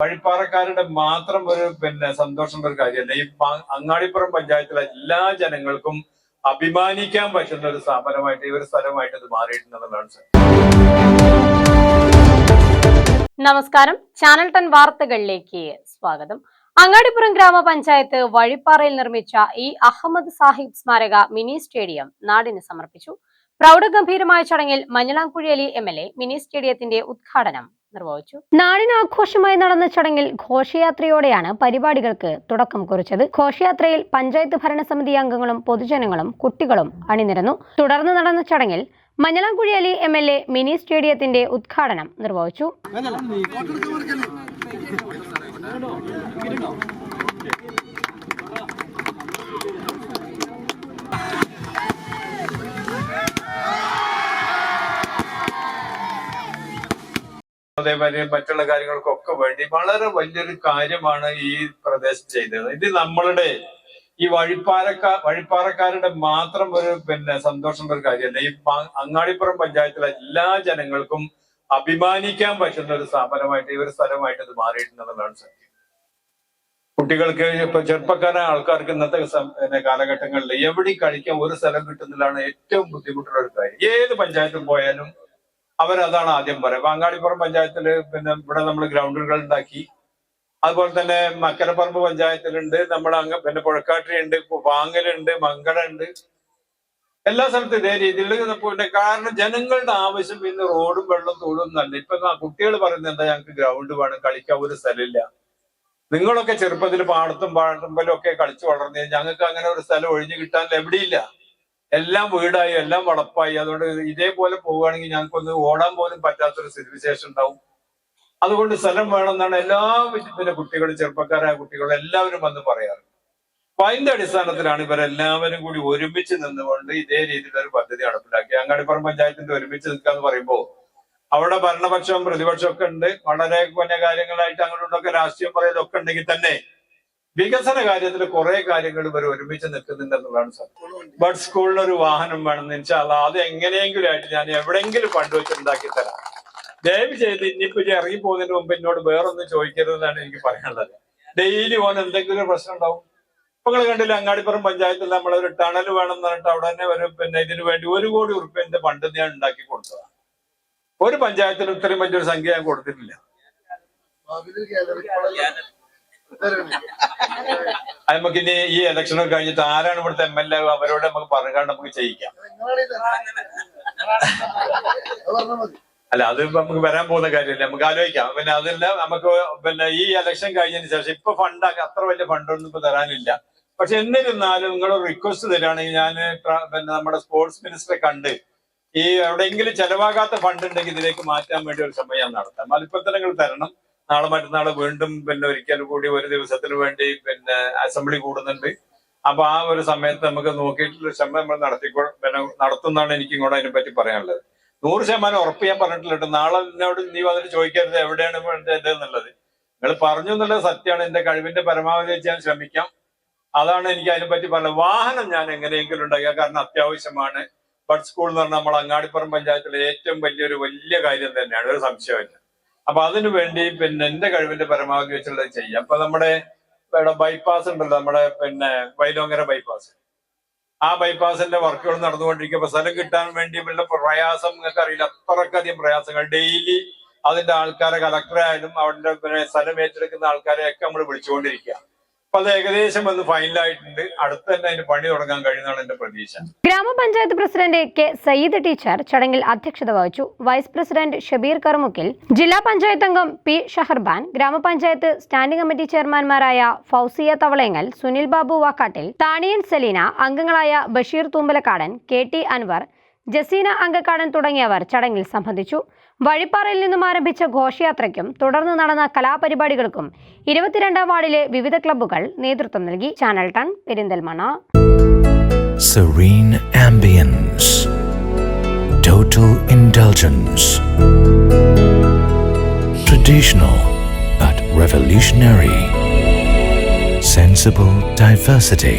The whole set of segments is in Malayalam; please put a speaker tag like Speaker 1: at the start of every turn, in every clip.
Speaker 1: വഴിപ്പാറക്കാരുടെ മാത്രം ഒരു പിന്നെ സന്തോഷമുള്ള ഒരു കാര്യമല്ല. ഈ അങ്ങാടിപ്പുറം പഞ്ചായത്തിലെ എല്ലാ ജനങ്ങൾക്കും അഭിമാനിക്കാൻ പറ്റുന്ന ഒരു സ്ഥാപനമായിട്ട് ഈ ഒരു സ്ഥലമായിട്ട് ഇത് മാറിയിട്ടുണ്ടെന്നുള്ളതാണ് സർ
Speaker 2: നമസ്കാരം. ചാനൽ ടെൻ വാർത്തകളിലേക്ക് സ്വാഗതം. അങ്ങാടിപ്പുറം ഗ്രാമപഞ്ചായത്ത് വഴിപ്പാറയിൽ നിർമ്മിച്ച ഈ അഹമ്മദ് സാഹിബ് സ്മാരക മിനി സ്റ്റേഡിയം നാടിന് സമർപ്പിച്ചു. പ്രൗഢഗംഭീരമായ ചടങ്ങിൽ Manjalamkuzhi Ali M L A mini സ്റ്റേഡിയത്തിന്റെ ഉദ്ഘാടനം നിർവഹിച്ചു. നാടിനാഘോഷമായി നടന്ന ചടങ്ങിൽ ഘോഷയാത്രയോടെയാണ് പരിപാടികൾക്ക് തുടക്കം കുറിച്ചത്. ഘോഷയാത്രയിൽ പഞ്ചായത്ത് ഭരണസമിതി അംഗങ്ങളും പൊതുജനങ്ങളും കുട്ടികളും അണിനിരന്നു. തുടർന്ന് നടന്ന ചടങ്ങിൽ Manjalamkuzhi Ali M L A mini സ്റ്റേഡിയത്തിന്റെ ഉദ്ഘാടനം നിർവഹിച്ചു.
Speaker 1: അതേപോലെ മറ്റുള്ള കാര്യങ്ങൾക്കൊക്കെ വേണ്ടി വളരെ വലിയൊരു കാര്യമാണ് ഈ പ്രദേശം ചെയ്തത്. ഇത് നമ്മളുടെ ഈ വഴിപ്പാറക്കാർ വഴിപ്പാറക്കാരുടെ മാത്രം ഒരു പിന്നെ സന്തോഷമുള്ള ഒരു കാര്യമല്ല. ഈ അങ്ങാടിപ്പുറം പഞ്ചായത്തിലെ എല്ലാ ജനങ്ങൾക്കും അഭിമാനിക്കാൻ പറ്റുന്ന ഒരു സ്ഥാപനമായിട്ട് ഈ ഒരു സ്ഥലമായിട്ട് ഇത് മാറിയിട്ടുണ്ടെന്നുള്ളതാണ് സത്യം. കുട്ടികൾക്ക് ഇപ്പൊ ചെറുപ്പക്കാരായ ആൾക്കാർക്ക് ഇന്നത്തെ കാലഘട്ടങ്ങളിൽ എവിടെയും കളിക്കാൻ ഒരു സ്ഥലം കിട്ടുന്നതിലാണ് ഏറ്റവും ബുദ്ധിമുട്ടുള്ള ഒരു കാര്യം. ഏത് പഞ്ചായത്തിൽ പോയാലും അവരതാണ് ആദ്യം പറയുക. വാങ്ങാടിപ്പുറം പഞ്ചായത്തിൽ പിന്നെ ഇവിടെ നമ്മൾ ഗ്രൗണ്ടുകൾ ഉണ്ടാക്കി. അതുപോലെ തന്നെ മക്കരപ്പറമ്പ് പഞ്ചായത്തിലുണ്ട്. നമ്മുടെ അങ്ങ് പിന്നെ പുഴക്കാട്ടിരി ഉണ്ട് വാങ്ങലുണ്ട് മങ്കടുണ്ട് എല്ലാ സ്ഥലത്തും ഇതേ രീതിയിൽ പിന്നെ കാരണം ജനങ്ങളുടെ ആവശ്യം ഇന്ന് റോഡും വെള്ളം തോടും നല്ല. ഇപ്പൊ കുട്ടികൾ പറയുന്നത് എന്താ? ഞങ്ങൾക്ക് ഗ്രൗണ്ട് വേണം കളിക്കാൻ ഒരു സ്ഥലമില്ല. നിങ്ങളൊക്കെ ചെറുപ്പത്തിൽ പാടത്തും ഒക്കെ കളിച്ചു വളർന്നു ഞങ്ങൾക്ക് അങ്ങനെ ഒരു സ്ഥലം ഒഴിഞ്ഞു കിട്ടാൻ എവിടെയില്ല. എല്ലാം വീടായി എല്ലാം വളപ്പായി. അതുകൊണ്ട് ഇതേപോലെ പോവുകയാണെങ്കിൽ ഞങ്ങൾക്കൊന്ന് ഓടാൻ പോലും പറ്റാത്തൊരു സ്ഥിതിവിശേഷം ഉണ്ടാവും. അതുകൊണ്ട് സ്ഥലം വേണമെന്നാണ് എല്ലാ പിന്നെ കുട്ടികൾ ചെറുപ്പക്കാരായ കുട്ടികൾ എല്ലാവരും വന്ന് പറയാറ്. അപ്പൊ അതിന്റെ അടിസ്ഥാനത്തിലാണ് ഇവരെല്ലാവരും കൂടി ഒരുമിച്ച് നിന്നുകൊണ്ട് ഇതേ രീതിയിലുള്ള ഒരു പദ്ധതി നടപ്പിലാക്കി. അങ്ങാടിപ്പുറം പഞ്ചായത്തിന്റെ ഒരുമിച്ച് നിൽക്കുക എന്ന് പറയുമ്പോൾ അവിടെ ഭരണപക്ഷവും ഒക്കെ ഉണ്ട്. വളരെ കുഞ്ഞ കാര്യങ്ങളായിട്ട് അങ്ങോട്ടൊക്കെ രാഷ്ട്രീയം പറയലൊക്കെ ഉണ്ടെങ്കിൽ തന്നെ വികസന കാര്യത്തിൽ കുറെ കാര്യങ്ങൾ ഇവർ ഒരുമിച്ച് നിൽക്കുന്നുണ്ടെന്നുള്ളതാണ് സാർ ബട്ട് സ്കൂളിന് ഒരു വാഹനം വേണമെന്ന് വെച്ചാൽ അത് എങ്ങനെയെങ്കിലും ആയിട്ട് ഞാൻ എവിടെയെങ്കിലും ഫണ്ട് വെച്ച് ഉണ്ടാക്കി തരാം. ദയവ് ചെയ്ത് ഇനിയിപ്പോ ഇനി ഇറങ്ങി പോകുന്നതിന് മുമ്പ് എന്നോട് വേറൊന്നും ചോദിക്കരുതെന്നാണ് എനിക്ക് പറയാനുള്ളത്. ഡെയിലി ഓൻ എന്തെങ്കിലും പ്രശ്നം ഉണ്ടാവും. ഇപ്പൊ നിങ്ങൾ കണ്ടില്ല അങ്ങാടിപ്പുറം പഞ്ചായത്തിൽ നമ്മളൊരു ടണൽ വേണം എന്ന് പറഞ്ഞിട്ട് അവിടെ തന്നെ ഒരു പിന്നെ ഇതിനു വേണ്ടി ഒരു കോടി ഉറുപ്പ്യന്റെ ഫണ്ട് ഞാൻ ഉണ്ടാക്കി കൊടുത്തതാണ്. ഒരു പഞ്ചായത്തിന് ഇത്രയും വലിയൊരു സംഖ്യ ഞാൻ കൊടുത്തിട്ടില്ല. നമുക്ക് ഇനി ഈ ഇലക്ഷൻ ഒക്കെ കഴിഞ്ഞിട്ട് ആരാണ് ഇവിടുത്തെ എം എൽ എ അവരോട് നമുക്ക് പറഞ്ഞാണ്ട് നമുക്ക് ചെയ്യിക്കാം. അല്ല അത് നമുക്ക് വരാൻ പോകുന്ന കാര്യമല്ല? നമുക്ക് ആലോചിക്കാം. പിന്നെ അതല്ല നമുക്ക് പിന്നെ ഈ ഇലക്ഷൻ കഴിഞ്ഞതിന് ശേഷം ഇപ്പൊ ഫണ്ട് അത്ര വലിയ ഫണ്ടൊന്നും ഇപ്പൊ തരാനില്ല. പക്ഷെ എന്നിരുന്നാലും നിങ്ങൾ റിക്വസ്റ്റ് തരികയാണെങ്കിൽ ഞാൻ പിന്നെ നമ്മുടെ സ്പോർട്സ് മിനിസ്റ്ററെ കണ്ട് ഈ എവിടെയെങ്കിലും ചെലവാകാത്ത ഫണ്ട് ഉണ്ടെങ്കിൽ ഇതിലേക്ക് മാറ്റാൻ വേണ്ടി ഒരു ശ്രമം ഞാൻ നടത്താം. നിങ്ങൾ തരണം. നാളെ മറ്റന്നാൾ വീണ്ടും പിന്നെ ഒരിക്കൽ കൂടി ഒരു ദിവസത്തിന് വേണ്ടി പിന്നെ അസംബ്ലി കൂടുന്നുണ്ട്. അപ്പൊ ആ ഒരു സമയത്ത് നമുക്ക് നോക്കിയിട്ടുള്ള ശ്രമം നമ്മൾ നടത്തിക്കോ പിന്നെ നടത്തുന്നതാണ് എനിക്ക് ഇങ്ങോട്ട് അതിനെ പറ്റി പറയാനുള്ളത്. നൂറ് ശതമാനം ഉറപ്പ് ഞാൻ പറഞ്ഞിട്ടില്ല നാളെ എന്നോട് നീ വന്നിട്ട് ചോദിക്കരുത് എവിടെയാണ് ഇത് എന്നുള്ളത് നിങ്ങൾ പറഞ്ഞു എന്നുള്ളത് സത്യമാണ്. എന്റെ കഴിവിന്റെ പരമാവധി ഞാൻ ശ്രമിക്കാം. അതാണ് എനിക്ക് അതിനെപ്പറ്റി പറഞ്ഞത് വാഹനം ഞാൻ എങ്ങനെയെങ്കിലും ഉണ്ടാക്കുക കാരണം അത്യാവശ്യമാണ്. ബഡ് സ്കൂൾ എന്ന് പറഞ്ഞാൽ നമ്മൾ അങ്ങാടിപ്പുറം പഞ്ചായത്തിലെ ഏറ്റവും വലിയൊരു വലിയ കാര്യം തന്നെയാണ്. ഒരു സംശയമില്ല അപ്പൊ അതിനു വേണ്ടി പിന്നെ എന്റെ കഴിവിന്റെ പരമാവധി വെച്ചുള്ളത് ചെയ്യാം. അപ്പൊ നമ്മുടെ ഇവിടെ ബൈപ്പാസ് ഉണ്ടല്ലോ നമ്മുടെ പിന്നെ വൈലോങ്ങര ബൈപ്പാസ് ആ ബൈപ്പാസിന്റെ വർക്കുകൾ നടന്നുകൊണ്ടിരിക്കുമ്പോ സ്ഥലം കിട്ടാൻ വേണ്ടി ഉള്ള പ്രയാസം നിങ്ങൾക്ക് അറിയില്ല. അത്രക്കധികം പ്രയാസങ്ങൾ. ഡെയിലി അതിന്റെ ആൾക്കാരെ കളക്ടറായാലും അവരുടെ സ്ഥലം ഏറ്റെടുക്കുന്ന ആൾക്കാരെ ഒക്കെ നമ്മൾ വിളിച്ചുകൊണ്ടിരിക്കുക. അത് ഏകദേശം അത് ഫൈനലായിട്ടുണ്ട് അടുത്ത് തന്നെ അതിന് പണി തുടങ്ങാൻ കഴിയുന്നതാണ് എന്റെ പ്രതീക്ഷ.
Speaker 2: ഗ്രാമപഞ്ചായത്ത് പ്രസിഡന്റ് കെ സയ്യിദ് ടീച്ചർ ചടങ്ങിൽ അധ്യക്ഷത വഹിച്ചു. വൈസ് പ്രസിഡന്റ് ഷബീർ കറുമുക്കിൽ ജില്ലാ പഞ്ചായത്ത് അംഗം പി ഷഹർബാൻ ഗ്രാമപഞ്ചായത്ത് സ്റ്റാൻഡിംഗ് കമ്മിറ്റി ചെയർമാൻമാരായ ഫൗസിയ തവളേങ്ങൽ സുനിൽ ബാബു വാക്കാട്ടിൽ താണിയൻ സെലീന അംഗങ്ങളായ ബഷീർ തൂമ്പലക്കാടൻ കെ ടി അൻവർ ജസീന അങ്കക്കാടൻ തുടങ്ങിയവർ ചടങ്ങിൽ സംബന്ധിച്ചു. വഴിപ്പാറയിൽ നിന്നും ആരംഭിച്ച ഘോഷയാത്രയ്ക്കും തുടർന്ന് നടന്ന കലാപരിപാടികൾക്കും ഇരുപത്തിരണ്ടാം വാർഡിലെ വിവിധ ക്ലബ്ബുകൾ നേതൃത്വം നൽകി. Channel ten
Speaker 3: Perinthalmanna total indulgence, traditional but revolutionary, sensible diversity,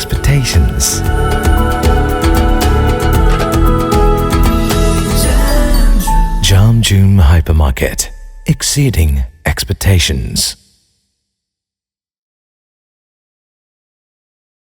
Speaker 3: expectations. Jamjoom Hypermarket, exceeding expectations.